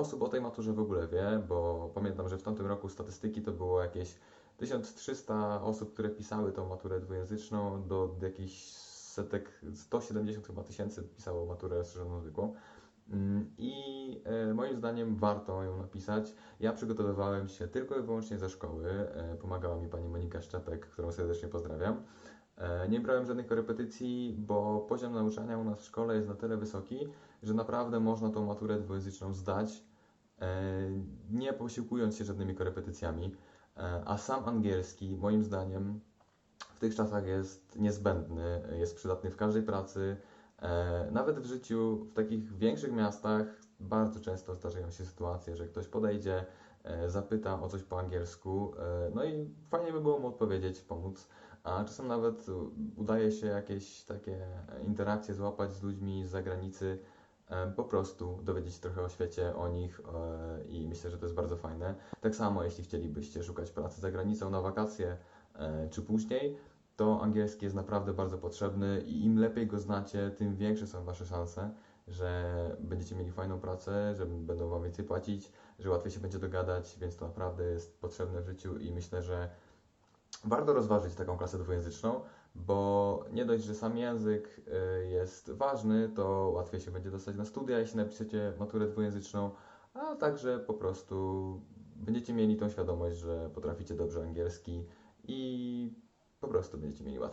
osób o tej maturze w ogóle wie, bo pamiętam, że w tamtym roku statystyki to było jakieś 1300 osób, które pisały tą maturę dwujęzyczną, do jakichś setek, 170 chyba tysięcy pisało maturę rozszerzoną zwykłą. Mm, I e, moim zdaniem warto ją napisać. Ja przygotowywałem się tylko i wyłącznie ze szkoły. E, Pomagała mi pani Monika Szczepek, którą serdecznie pozdrawiam. E, Nie brałem żadnych korepetycji, bo poziom nauczania u nas w szkole jest na tyle wysoki, że naprawdę można tą maturę dwujęzyczną zdać, nie posiłkując się żadnymi korepetycjami. E, A sam angielski, moim zdaniem, w tych czasach jest niezbędny, jest przydatny w każdej pracy. E, Nawet w życiu, w takich większych miastach, bardzo często zdarzają się sytuacje, że ktoś podejdzie, e, zapyta o coś po angielsku, e, no i fajnie by było mu odpowiedzieć, pomóc. A czasem nawet udaje się jakieś takie interakcje złapać z ludźmi z zagranicy, e, po prostu dowiedzieć się trochę o świecie, o nich e, i myślę, że to jest bardzo fajne. Tak samo, jeśli chcielibyście szukać pracy za granicą na wakacje e, czy później, to angielski jest naprawdę bardzo potrzebny i im lepiej go znacie, tym większe są Wasze szanse, że będziecie mieli fajną pracę, że będą Wam więcej płacić, że łatwiej się będzie dogadać, więc to naprawdę jest potrzebne w życiu i myślę, że warto rozważyć taką klasę dwujęzyczną, bo nie dość, że sam język y, jest ważny, to łatwiej się będzie dostać na studia, jeśli napiszecie maturę dwujęzyczną, a także po prostu będziecie mieli tą świadomość, że potraficie dobrze angielski i po prostu będziecie mieli łatwiej.